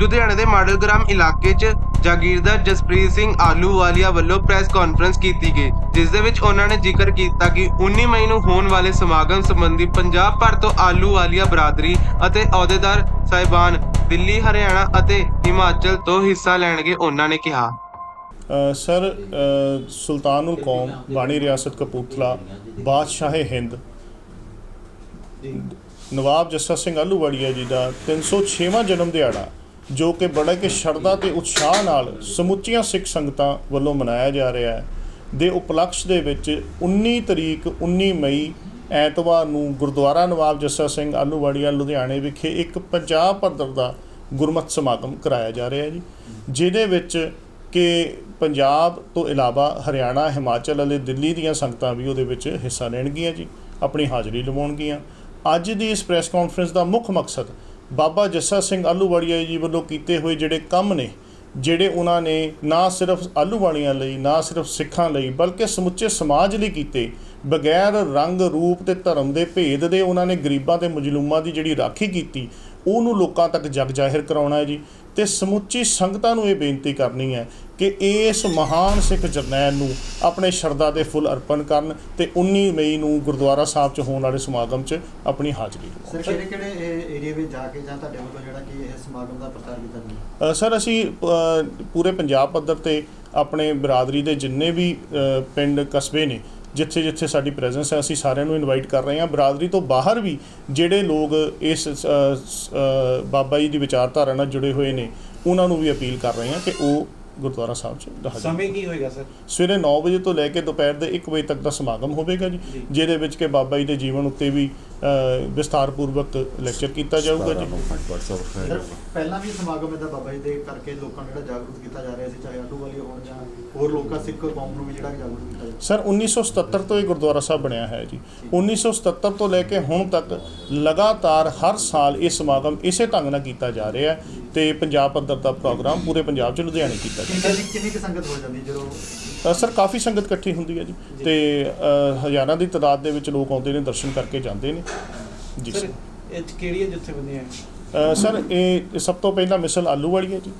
ਲੁਧਿਆਣਾ ਦੇ ਮਾਡਲਗ੍ਰਾਮ ਇਲਾਕੇ 'ਚ ਜਾਗੀਰਦਾਰ ਜਸਪ੍ਰੀਤ ਸਿੰਘ ਆਲੂਵਾਲੀਆ ਵੱਲੋਂ ਪ੍ਰੈਸ ਕਾਨਫਰੰਸ ਕੀਤੀ ਗਈ, ਜਿਸ ਦੇ ਵਿੱਚ ਉਹਨਾਂ ਨੇ ਜ਼ਿਕਰ ਕੀਤਾ ਕਿ 19 ਮਈ ਨੂੰ ਹੋਣ ਵਾਲੇ ਸਮਾਗਮ ਸੰਬੰਧੀ ਪੰਜਾਬ ਭਰ ਤੋਂ ਆਲੂਵਾਲੀਆ ਬਰਾਦਰੀ ਅਤੇ ਅਹੁਦੇਦਾਰ ਸਾਹਿਬਾਨ ਦਿੱਲੀ, ਹਰਿਆਣਾ ਅਤੇ ਹਿਮਾਚਲ ਤੋਂ ਹਿੱਸਾ ਲੈਣਗੇ, ਉਹਨਾਂ ਨੇ ਕਿਹਾ। ਸਰ ਸੁਲਤਾਨੁਲ ਕੌਮ, ਬਾਣੀ ਰਿਆਸਤ ਕਪੂਰਥਲਾ, ਬਾਦਸ਼ਾਹ ਹਿੰਦ, ਨਵਾਬ ਜੱਸਾ ਸਿੰਘ ਆਲੂਵਾਲੀਆ ਜੀ ਦਾ 306ਵਾਂ ਜਨਮ ਦਿਹਾੜਾ ਜੋ ਕਿ ਬੜਾ ਕਿ ਸ਼ਰਧਾ ਤੇ ਉਤਸ਼ਾਹ ਨਾਲ ਸਮੁੱਚੀਆਂ ਸਿੱਖ ਸੰਗਤਾਂ ਵੱਲੋਂ ਮਨਾਇਆ ਜਾ ਰਿਹਾ ਹੈ। ਦੇ ਉਪਲਕਸ਼ ਦੇ ਵਿੱਚ 19 ਤਰੀਕ 19 ਮਈ ਐਤਵਾਰ ਨੂੰ ਗੁਰਦੁਆਰਾ ਨਵਾਬ ਜੱਸਾ ਸਿੰਘ ਆਲੂਵਾਲੀਆ ਲੁਧਿਆਣੇ ਵਿਖੇ ਇੱਕ ਪੰਜਾਬ ਪੱਧਰ ਦਾ ਗੁਰਮਤ ਸਮਾਗਮ ਕਰਾਇਆ ਜਾ ਰਿਹਾ ਹੈ ਜੀ। ਜਿਹਦੇ ਵਿੱਚ ਕਿ ਪੰਜਾਬ ਤੋਂ ਇਲਾਵਾ ਹਰਿਆਣਾ, ਹਿਮਾਚਲ ਅਤੇ ਦਿੱਲੀ ਦੀਆਂ ਸੰਗਤਾਂ ਵੀ ਉਹਦੇ ਵਿੱਚ ਹਿੱਸਾ ਲੈਣਗੀਆਂ ਜੀ, ਆਪਣੀ ਹਾਜ਼ਰੀ ਲਵਾਉਣਗੀਆਂ। ਅੱਜ ਦੀ ਇਸ ਪ੍ਰੈਸ ਕਾਨਫਰੰਸ ਦਾ ਮੁੱਖ ਮਕਸਦ ਬਾਬਾ ਜੱਸਾ ਸਿੰਘ ਆਲੂਵਾਲੀਆ ਜੀ ਵੱਲੋਂ ਕੀਤੇ ਹੋਏ ਜਿਹੜੇ ਕੰਮ ਨੇ, ਜਿਹੜੇ ਉਹਨਾਂ ਨੇ ਨਾ ਸਿਰਫ ਆਲੂਵਾਲੀਆਂ ਲਈ, ਨਾ ਸਿਰਫ ਸਿੱਖਾਂ ਲਈ, ਬਲਕਿ ਸਮੁੱਚੇ ਸਮਾਜ ਲਈ ਕੀਤੇ, ਬਗੈਰ ਰੰਗ, ਰੂਪ ਤੇ ਧਰਮ ਦੇ ਭੇਦ ਦੇ ਉਹਨਾਂ ਨੇ ਗਰੀਬਾਂ ਤੇ ਮਜਲੂਮਾਂ ਦੀ ਜਿਹੜੀ ਰਾਖੀ ਕੀਤੀ ਉਹਨੂੰ ਲੋਕਾਂ ਤੱਕ ਜਗ ਜ਼ਾਹਿਰ ਕਰਾਉਣਾ ਹੈ ਜੀ। ਤੇ ਸਮੁੱਚੀ ਸੰਗਤਾਂ ਨੂੰ ਇਹ ਬੇਨਤੀ ਕਰਨੀ ਹੈ ਕਿ ਇਸ ਮਹਾਨ ਸਿੱਖ ਜਰਨੈਲ ਨੂੰ ਆਪਣੇ ਸ਼ਰਧਾ ਦੇ ਫੁੱਲ ਅਰਪਣ ਕਰਨ ਤੇ 19 ਮਈ ਨੂੰ ਗੁਰਦੁਆਰਾ ਸਾਹਿਬ 'ਚ ਹੋਣ ਵਾਲੇ ਸਮਾਗਮ 'ਚ ਆਪਣੀ ਹਾਜ਼ਰੀ ਲਵਾਉਣ ਸਰ ਕਿਹੜੇ ਕਿਹੜੇ ਏਰੀਆ ਵਿੱਚ ਜਾ ਕੇ ਜਾਂ ਤੁਹਾਡੇ ਵੱਲੋਂ ਜਿਹੜਾ ਕਿ ਇਹ ਸਮਾਗਮ ਦਾ ਪ੍ਰਚਾਰ ਕੀਤਾ ਜਾਂਦਾ ਸਰ ਅਸੀਂ ਪੂਰੇ ਪੰਜਾਬ ਪੱਧਰ ਤੇ ਆਪਣੇ ਬਰਾਦਰੀ ਦੇ ਜਿੰਨੇ ਵੀ ਪਿੰਡ ਕਸਬੇ ਨੇ ਜਿੱਥੇ ਜਿੱਥੇ ਸਾਡੀ ਪ੍ਰੈਜ਼ੈਂਸ ਹੈ ਅਸੀਂ ਸਾਰਿਆਂ ਨੂੰ ਇਨਵਾਈਟ ਕਰ ਰਹੇ ਹਾਂ। ਬਰਾਦਰੀ ਤੋਂ ਬਾਹਰ ਵੀ ਜਿਹੜੇ ਲੋਕ ਇਸ ਬਾਬਾ ਜੀ ਦੀ ਵਿਚਾਰਧਾਰਾ ਨਾਲ ਜੁੜੇ ਹੋਏ ਨੇ ਉਹਨਾਂ ਨੂੰ ਵੀ ਅਪੀਲ ਕਰ ਰਹੇ ਹਾਂ ਕਿ ਉਹ ਗੁਰਦੁਆਰਾ ਸਾਹਿਬ 'ਚ ਹਾਜ਼ਰ ਸਮੇਂ ਕੀ ਹੋਏਗਾ ਸਰ? ਸਵੇਰੇ 9 ਵਜੇ ਤੋਂ ਲੈ ਕੇ ਦੁਪਹਿਰ ਦੇ 1 ਵਜੇ ਤੱਕ ਦਾ ਸਮਾਗਮ ਹੋਵੇਗਾ ਜੀ। ਜਿਹਦੇ ਵਿੱਚ ਕਿ ਬਾਬਾ ਜੀ ਦੇ ਜੀਵਨ ਉੱਤੇ ਵੀ ਅ, ਵਿਸਥਾਰਪੂਰਵਕ ਲੈਕਚਰ ਕੀਤਾ ਜਾਊਗਾ ਜੀ। ਸਰ ਪਹਿਲਾਂ ਵੀ ਸਮਾਗਮ ਇਹਦਾ ਬਾਬਾ ਜੀ ਦੇ ਕਰਕੇ ਲੋਕਾਂ ਨੂੰ ਜਿਹੜਾ ਜਾਗਰੂਕ ਕੀਤਾ ਜਾ ਰਿਹਾ ਸੀ ਚਾਹੇ ਆਲੂ ਵਾਲੀ ਹੋਣ ਜਾਂ ਹੋਰ ਲੋਕਾਂ ਸਿੱਖ ਕੌਮ ਨੂੰ ਵੀ ਜਿਹੜਾ ਜਾਗਰੂਕ ਕੀਤਾ ਜਾ ਸਰ 1977 ਤੋਂ ਇਹ ਗੁਰਦੁਆਰਾ ਸਾਹਿਬ ਬਣਿਆ ਹੈ ਜੀ। 1977 ਤੋਂ ਲੈ ਕੇ ਹੁਣ ਤੱਕ ਲਗਾਤਾਰ ਹਰ ਸਾਲ ਇਹ ਸਮਾਗਮ ਇਸੇ ਢੰਗ ਨਾਲ ਕੀਤਾ ਜਾ ਰਿਹਾ ਹੈ ਤੇ ਪੰਜਾਬ ਪੱਧਰ ਦਾ ਪ੍ਰੋਗਰਾਮ ਪੂਰੇ ਪੰਜਾਬ 'ਚ ਲੁਧਿਆਣੇ ਕੀਤਾ ਜਾਂਦਾ। ਕਿੰਨੀ- ਕਿੰਨੀ ਕੁ ਸੰਗਤ ਹੋ ਜਾਂਦੀ ਜਦੋਂ ਹੈ ਸਰ ਕਾਫੀ ਸੰਗਤ ਇਕੱਠੀ ਹੁੰਦੀ ਹੈ ਜੀ। ਤੇ ਅ, ਹਜ਼ਾਰਾਂ ਦੀ ਤਾਦਾਦ ਦੇ ਵਿੱਚ ਲੋਕ ਆਉਂਦੇ ਨੇ ਦਰਸ਼ਨ ਕਰਕੇ ਜਾਂਦੇ ਨੇ। ਜੀ। ਸਰ ਇਹ 'ਚ ਕਿਹੜੀਆਂ ਜਥੇਬੰਦੀਆਂ ਹੈ ਅ, ਸਰ ਇਹ ਸਭ ਤੋਂ ਪਹਿਲਾਂ Misl Ahluwalia ji.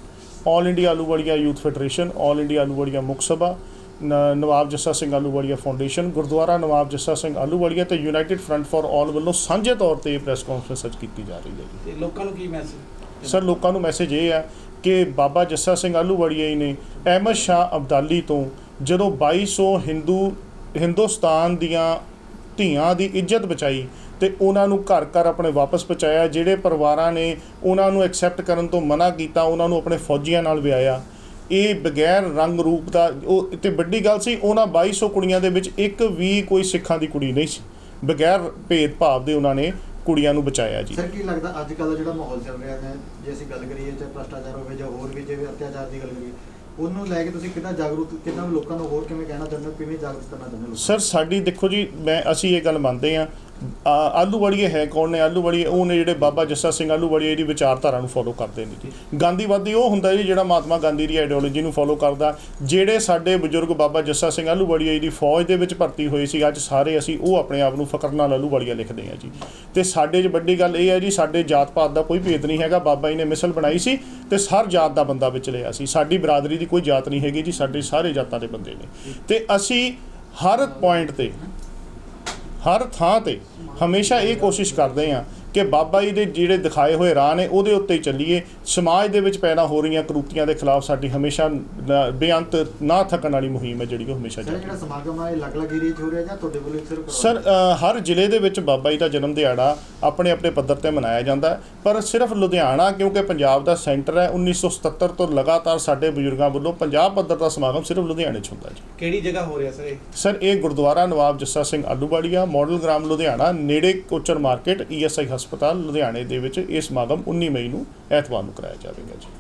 All India Ahluwalia youth federation all India Ahluwalia ਮੁੱਖ ਸਭਾ ਨ- ਨਵਾਬ ਜੱਸਾ ਸਿੰਘ ਆਲੂਵਾਲੀਆ ਫਾਊਂਡੇਸ਼ਨ ਗੁਰਦੁਆਰਾ ਨਵਾਬ ਜੱਸਾ ਸਿੰਘ ਆਲੂਵਾਲੀਆ ਤੇ ਯੂਨਾਈਟਿਡ ਫਰੰਟ ਫਾਰ ਆਲ ਵੱਲੋਂ ਸਾਂਝੇ ਤੌਰ ਤੇ ਇਹ ਪ੍ਰੈਸ ਕਾਨਫਰੰਸ ਅੱਜ ਕੀਤੀ ਜਾ ਰਹੀ ਹੈ ਜੀ। ਤੇ ਲੋਕਾਂ ਨੂੰ ਕੀ ਮੈਸੇਜ ਸਰ, ਲੋਕਾਂ ਨੂੰ ਮੈਸੇਜ ਇਹ ਹੈ ਕਿ ਬਾਬਾ ਜੱਸਾ ਸਿੰਘ ਆਲੂਵਾਲੀਆ ਜੀ ਨੇ ਅਹਿਮਦ ਸ਼ਾਹ ਅਬਦਾਲੀ ਤੋਂ ਜਦੋਂ 2200 ਹਿੰਦੂ, ਹਿੰਦੁਸਤਾਨ ਦੀਆਂ ਧੀਆਂ ਦੀ ਇੱਜ਼ਤ ਬਚਾਈ ਤੇ ਉਹਨਾਂ ਨੂੰ ਘਰ ਘਰ ਆਪਣੇ ਵਾਪਸ ਪਹੁੰਚਾਇਆ, ਜਿਹੜੇ ਪਰਿਵਾਰਾਂ ਨੇ ਉਹਨਾਂ ਨੂੰ ਐਕਸੈਪਟ ਕਰਨ ਤੋਂ ਮਨਾ ਕੀਤਾ, ਉਹਨਾਂ ਨੂੰ ਆਪਣੇ ਫੌਜੀਆਂ ਨਾਲ ਵਿਆਹਿਆ। ਇਹ ਬਗੈਰ ਰੰਗ ਰੂਪ ਦਾ ਉਹ ਤੇ ਵੱਡੀ ਗੱਲ ਸੀ, ਉਹਨਾਂ 2200 ਕੁੜੀਆਂ ਦੇ ਵਿੱਚ ਇੱਕ ਵੀ ਕੋਈ ਸਿੱਖਾਂ ਦੀ ਕੁੜੀ ਨਹੀਂ ਸੀ। ਬਗੈਰ ਭੇਦਭਾਵ ਦੇ ਉਹਨਾਂ ਨੇ ਕੁੜੀਆਂ ਨੂੰ ਬਚਾਇਆ ਜੀ। ਸਰ ਕੀ ਲੱਗਦਾ ਅੱਜ ਕੱਲ੍ਹ ਦਾ ਜਿਹੜਾ ਮਾਹੌਲ ਚੱਲ ਰਿਹਾ ਹੈ ਜੇ ਅਸੀਂ ਗੱਲ ਕਰੀਏ ਚਾਹੇ ਭ੍ਰਸ਼ਟਾਚਾਰ ਹੋਵੇ ਜਾਂ ਹੋਰ ਵੀ ਜਿਵੇਂ ਅਤਿਆਚਾਰ ਦੀ ਗੱਲ ਕਰੀਏ ਉਹਨੂੰ ਲੈ ਕੇ ਤੁਸੀਂ ਕਿੱਦਾਂ ਜਾਗਰੂਕ ਕਿੱਦਾਂ ਲੋਕਾਂ ਨੂੰ ਹੋਰ ਕਿਵੇਂ ਕਹਿਣਾ ਚਾਹੁੰਦੇ ਹੋ ਕਿਵੇਂ ਜਾਗਰੂਕ ਕਰਨਾ ਚਾਹੁੰਦੇ ਹੋ ਸਰ ਸਾਡੀ ਦੇਖੋ ਜੀ ਮੈਂ ਅਸੀਂ ਇਹ ਗੱਲ ਮੰਨਦੇ ਆ ਆਲੂ ਆਲੂਵਾੜੀਏ ਹੈ ਕੌਣ ਨੇ? ਆਲੂਵਾੜੀਏ, ਉਹ ਨੇ ਜਿਹੜੇ ਬਾਬਾ ਜੱਸਾ ਸਿੰਘ ਆਲੂ ਆਲੂਵਾੜੀਏ ਦੀ ਵਿਚਾਰਧਾਰਾ ਨੂੰ ਫੋਲੋ ਕਰਦੇ ਨੇ ਜੀ। ਗਾਂਧੀਵਾਦੀ ਉਹ ਹੁੰਦਾ ਜੀ ਜਿਹੜਾ ਮਹਾਤਮਾ ਗਾਂਧੀ ਦੀ ਆਈਡੀਓਲੋਜੀ ਨੂੰ ਫੋਲੋ ਕਰਦਾ। ਜਿਹੜੇ ਸਾਡੇ ਬਜ਼ੁਰਗ ਬਾਬਾ ਜੱਸਾ ਸਿੰਘ ਆਲੂਵਾੜੀਏ ਦੀ ਫੌਜ ਦੇ ਵਿੱਚ ਭਰਤੀ ਹੋਏ ਸੀ, ਅੱਜ ਸਾਰੇ ਅਸੀਂ ਉਹ ਆਪਣੇ ਆਪ ਨੂੰ ਫਕਰ ਨਾਲ ਆਲੂ ਆਲੂਵਾੜੀਆ ਲਿਖਦੇ ਹਾਂ ਜੀ। ਤੇ ਸਾਡੇ 'ਚ ਵੱਡੀ ਗੱਲ ਇਹ ਹੈ ਜੀ, ਸਾਡੇ ਜਾਤ ਪਾਤ ਦਾ ਕੋਈ ਭੇਦ ਨਹੀਂ ਹੈਗਾ। ਬਾਬਾ ਜੀ ਨੇ ਮਿਸਲ ਬਣਾਈ ਸੀ ਤੇ ਹਰ ਜਾਤ ਦਾ ਬੰਦਾ ਵਿੱਚ ਲਿਆ ਸੀ। ਸਾਡੀ ਬਰਾਦਰੀ ਦੀ ਕੋਈ ਜਾਤ ਨਹੀਂ ਹੈਗੀ ਜੀ, ਸਾਡੇ ਸਾਰੇ ਜਾਤਾਂ ਦੇ ਬੰਦੇ ਨੇ। ਤੇ ਅਸੀਂ ਹਰ ਪੁਆਇੰਟ ਤੇ ਹਰ ਥਾਂ ਤੇ ਹਮੇਸ਼ਾ ਇਹ ਕੋਸ਼ਿਸ਼ ਕਰਦੇ ਹਾਂ ਕਿ ਬਾਬਾ ਜੀ ਦੇ ਜਿਹੜੇ ਦਿਖਾਏ ਹੋਏ ਰਾਹ ਨੇ ਉਹਦੇ ਉੱਤੇ ਹੀ ਚੱਲੀਏ। ਸਮਾਜ ਦੇ ਵਿੱਚ ਪੈਦਾ ਹੋ ਰਹੀਆਂ ਕਰੂਪਤੀਆਂ ਦੇ ਖਿਲਾਫ ਸਾਡੀ ਹਮੇਸ਼ਾ ਨ- ਬੇਅੰਤ ਨਾ ਥੱਕਣ ਵਾਲੀ ਮੁਹਿੰਮ ਹੈ ਜਿਹੜੀ ਉਹ ਹਮੇਸ਼ਾ ਸਰ ਜਾਰੀ ਜਿਹੜਾ ਸਮਾਗਮ ਆ ਇਹ ਅਲੱਗ-ਅਲੱਗ ਏਰੀਆ 'ਚ ਹੋ ਰਿਹਾ ਜਾਂ ਤੁਹਾਡੇ ਵੱਲੋਂ ਸਿਰਫ ਸਰ ਹਰ ਜ਼ਿਲ੍ਹੇ ਦੇ ਵਿੱਚ ਬਾਬਾ ਜੀ ਦਾ ਜਨਮ ਦਿਹਾੜਾ ਆਪਣੇ ਆਪਣੇ ਪੱਧਰ ਤੇ ਮਨਾਇਆ ਜਾਂਦਾ ਹੈ। ਪਰ ਸਿਰਫ ਲੁਧਿਆਣਾ ਕਿਉਂਕਿ ਪੰਜਾਬ ਦਾ ਸੈਂਟਰ ਹੈ 1977 ਤੋਂ ਲਗਾਤਾਰ ਸਾਡੇ ਬਜ਼ੁਰਗਾਂ ਵੱਲੋਂ ਪੰਜਾਬ ਪੱਧਰ ਦਾ ਸਮਾਗਮ ਸਿਰਫ ਲੁਧਿਆਣੇ 'ਚ ਹੁੰਦਾ ਜੀ। ਕਿਹੜੀ ਜਗ੍ਹਾ ਹੋ ਰਿਹਾ ਸਰ ਇਹ? ਸਰ ਇਹ ਗੁਰਦੁਆਰਾ ਨਵਾਬ ਜੱਸਾ ਸਿੰਘ ਆਲੂਵਾਲੀਆ ਮਾਡਲ ਗ੍ਰਾਮ ਲੁਧਿਆਣਾ ਨੇੜੇ ਕੋਚਰ ਮਾਰਕੀਟ ਈਐਸਆਈ ਹਸਪਤਾਲ ਲੁਧਿਆਣੇ ਦੇ ਵਿੱਚ ਇਹ ਸਮਾਗਮ 19 ਮਈ ਨੂੰ ਐਤਵਾਰ ਨੂੰ ਕਰਾਇਆ ਜਾਵੇਗਾ ਜੀ।